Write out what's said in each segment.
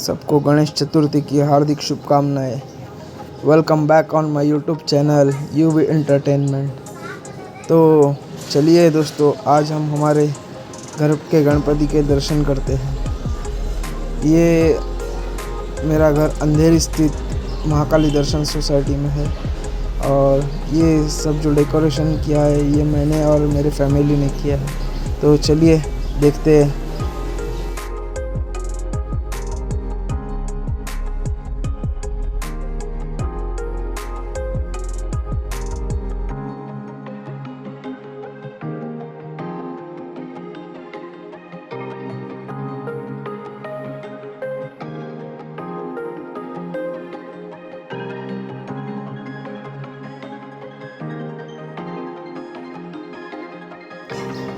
सबको गणेश चतुर्थी की हार्दिक शुभकामनाएँ। Welcome back on my YouTube channel U V entertainment तो चलिए दोस्तों, आज हम हमारे घर के गणपति के दर्शन करते हैं। ये मेरा घर अंधेरी स्थित महाकाली दर्शन सोसाइटी में है और ये सब जो डेकोरेशन किया है, ये मैंने और मेरे फैमिली ने किया है। तो चलिए देखते हैं।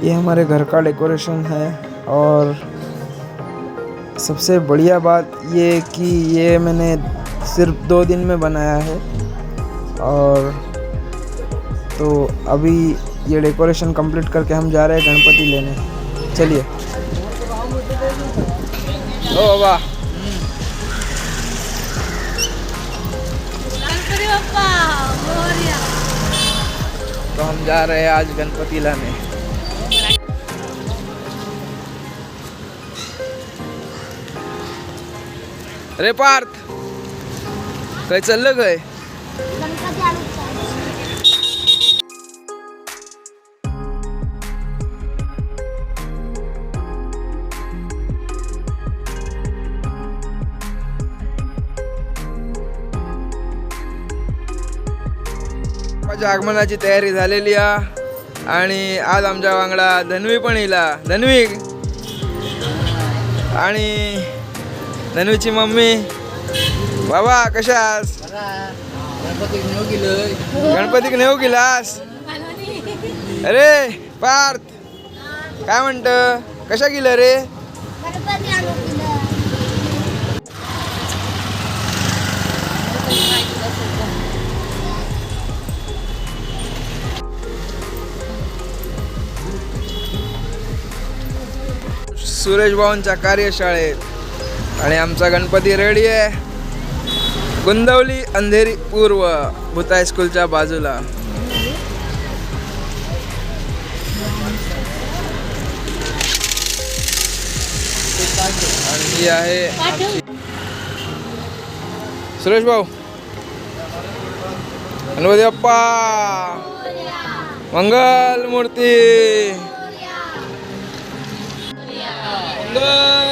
ये हमारे घर का डेकोरेशन है और सबसे बढ़िया बात ये कि ये मैंने सिर्फ़ दो दिन में बनाया है और तो अभी ये डेकोरेशन कंप्लीट करके हम जा रहे हैं गणपति लेने। चलिए। ओ बाबा तो हम जा रहे हैं आज गणपति लाने। अरे पार्थ काय चाललं काय माझ्या आगमनाची तयारी झालेली आहे आणि आज आमच्या वांगडा धन्वी पण येला धन्वी. आणि धन्वीची मम्मी. बाबा कशास गणपतीक नेऊ गेलास? अरे पार्थ. काय म्हणत? कशा गेलं रे? सुरेश भाऊंच्या कार्यशाळेत. आणि आमचा गणपती रेडी आहे. गुंदवली अंधेरी पूर्व भूताय स्कूलच्या बाजूला. आणि ही आहे सुरेश भाऊ. गणपती बाप्पा. मंगल मूर्ती मंगल.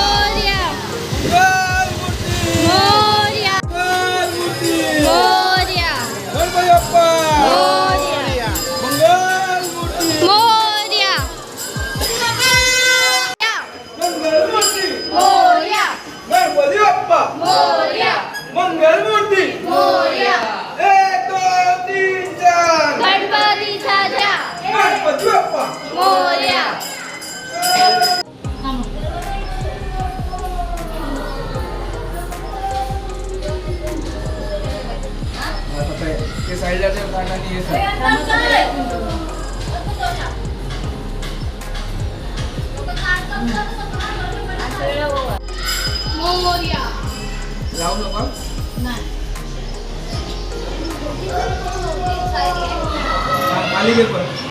যাও লোকাল না। খালি বের করো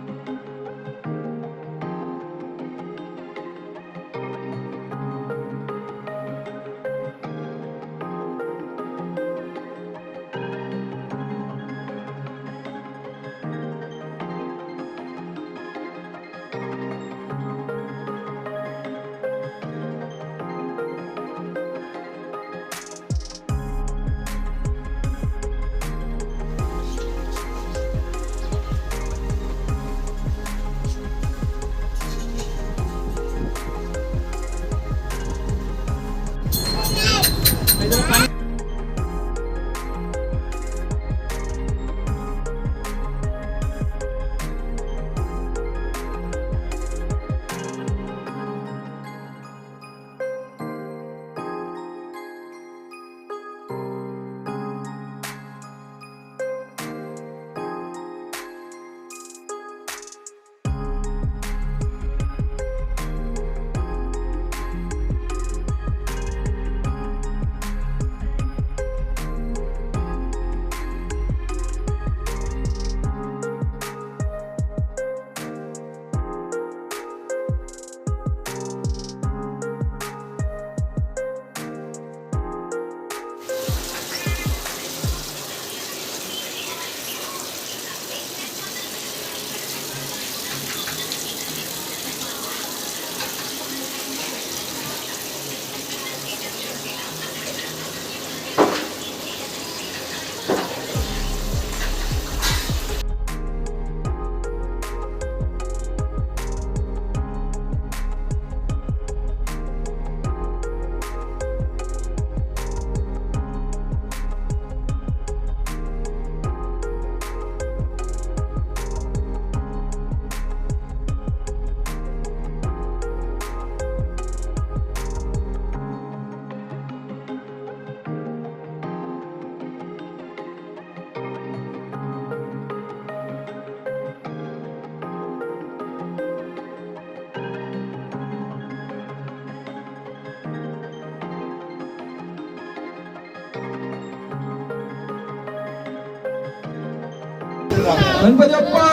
गणपती बाप्पा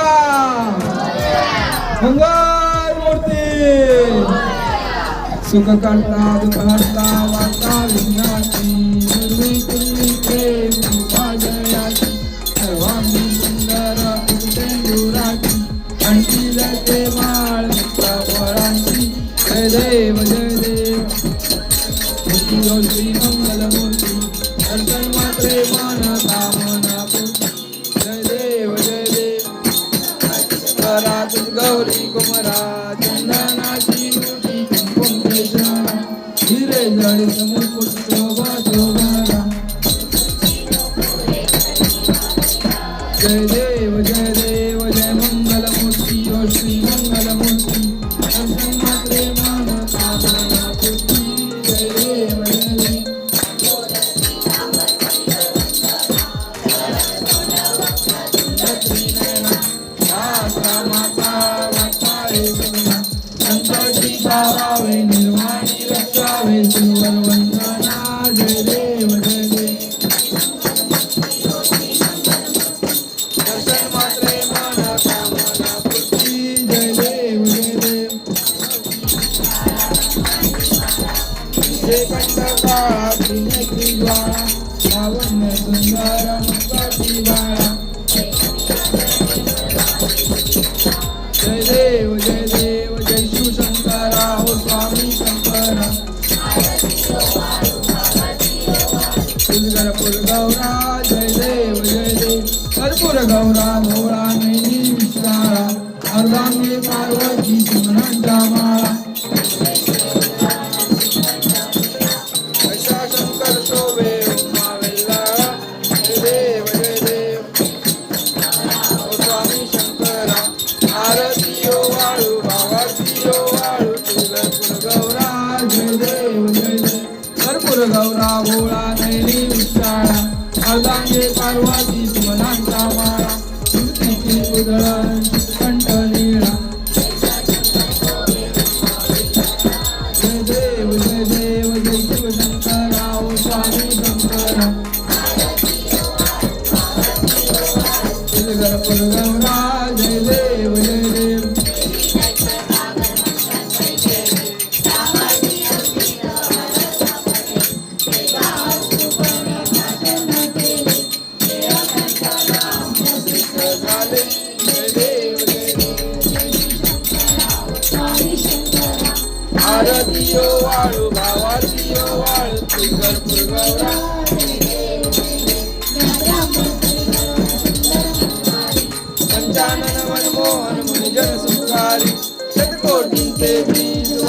मंगल मूर्ती! सुख काढता दुखाडता वाटा विघ्नाची जय देव जय देव Take a step back, you make.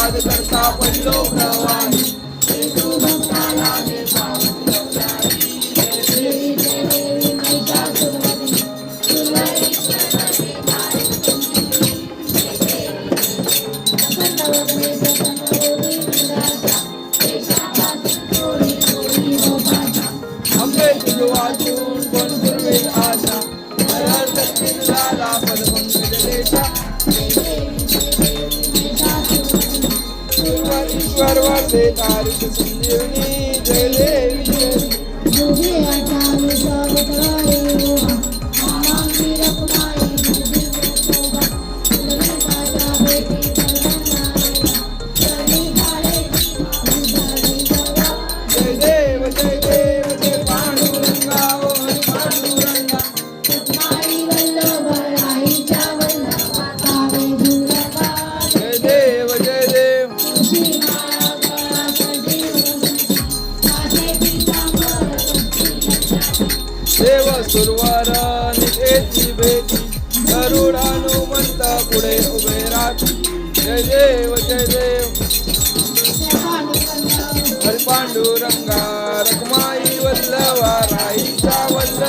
Father, better stop when you know how वे तारिक सुंदरी जले जय हरी पांडुरंगा रखमाई वल्लवा राईचा वल्लवा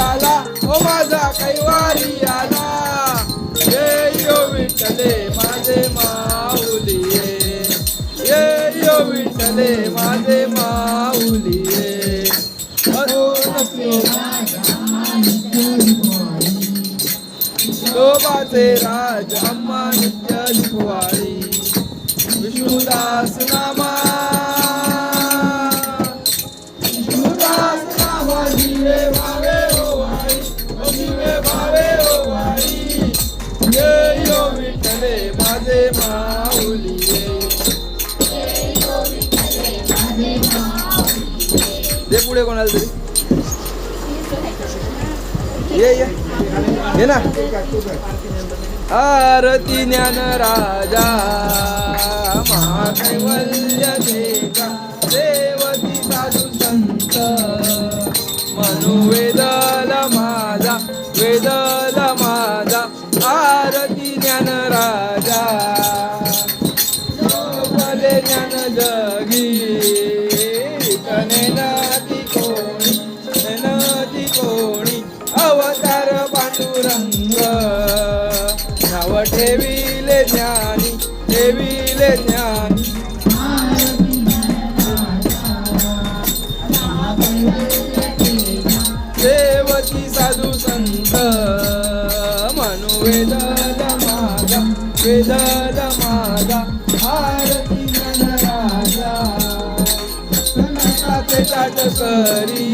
आला ओ माझा कैवारी आला ये यो विठ्ठले माझे माऊली ये यो विठ्ठले माझे माऊली शोभाचे राज अम्मा नित्य शिकवाळी विष्णुदास नामा पुढे कोणाला तरी? ये ये. ना. आरती ज्ञान राजा महाकैवल्य देवती साधू संत मनुवेदल माझा वेदा वेदल माझा आरती राजा. सनकाचे ताट करी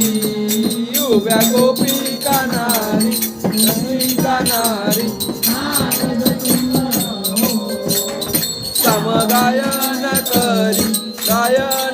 उभ्या गोपी कानारी रंगी कानारी समगायन करी गायन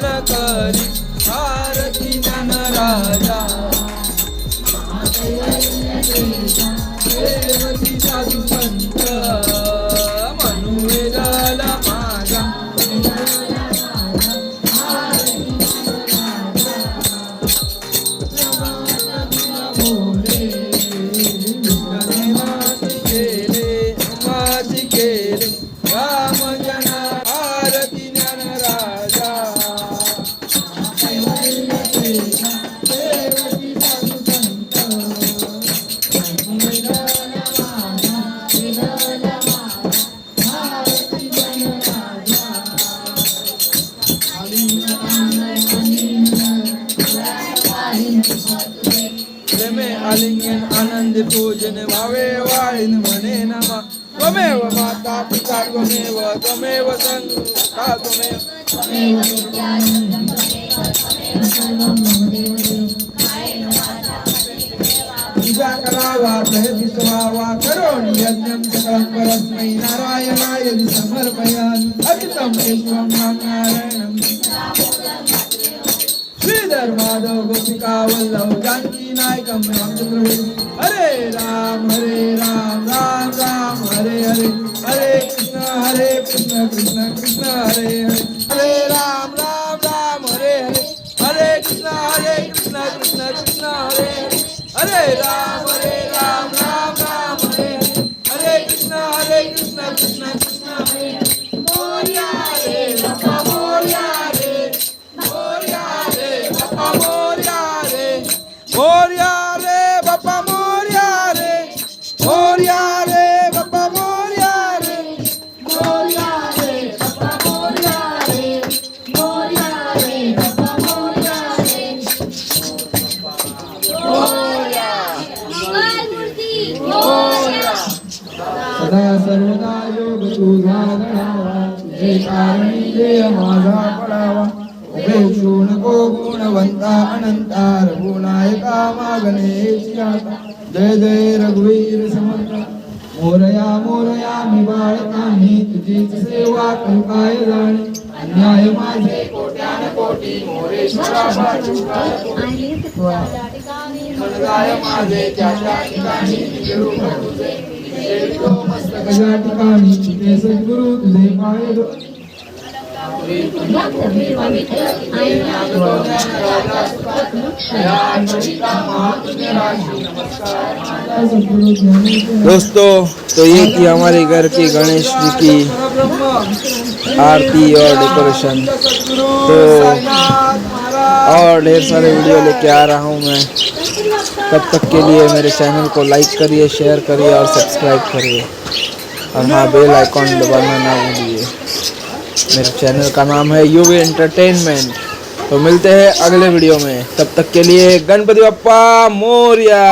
माता त्वमेव सङ्गमेव पूजा करावा प्रयति करोमि यज्ञं सकलं परस्मै नारायणाय समर्पयामि अच्युतं विश्वं नारायणं श्रीधर माधव गोपिका वल्लभ जानकी नायकम रामचंद्र हरे राम हरे राम राम राम हरे हरे. हरे कृष्ण हरे कृष्ण कृष्ण कृष्ण हरे हरे. हरे राम राम राम हरे हरे. हरे कृष्ण हरे कृष्ण कृष्ण कृष्ण हरे हरे. हरे राम हरे तुझा गणावा तुझे कारणी देह माझा पडावा उपेक्षू नको गुणवंता अनंता रघुनायका मागणे जय जय रघुवीर समर्थ. मोरया मोरया मी बाळका मी तुझीच सेवा करू जाणे अन्याय माझे कोट्यान कोटी मोरेश्वरा माझे त्या त्या ठिकाणी दोस्तों तो ये थी हमारे घर की गणेश जी की आरती और डेकोरेशन। तो और ढेर सारे वीडियो लेके आ रहा हूँ मैं। तब तक के लिए मेरे चैनल को लाइक करिए शेयर करिए और सब्सक्राइब करिए। और हाँ बेल आइकॉन दबाना ना भूलिए। मेरे चैनल का नाम है यूवी एंटरटेनमेंट तो मिलते हैं अगले वीडियो में। तब तक के लिए गणपति बप्पा मोरिया।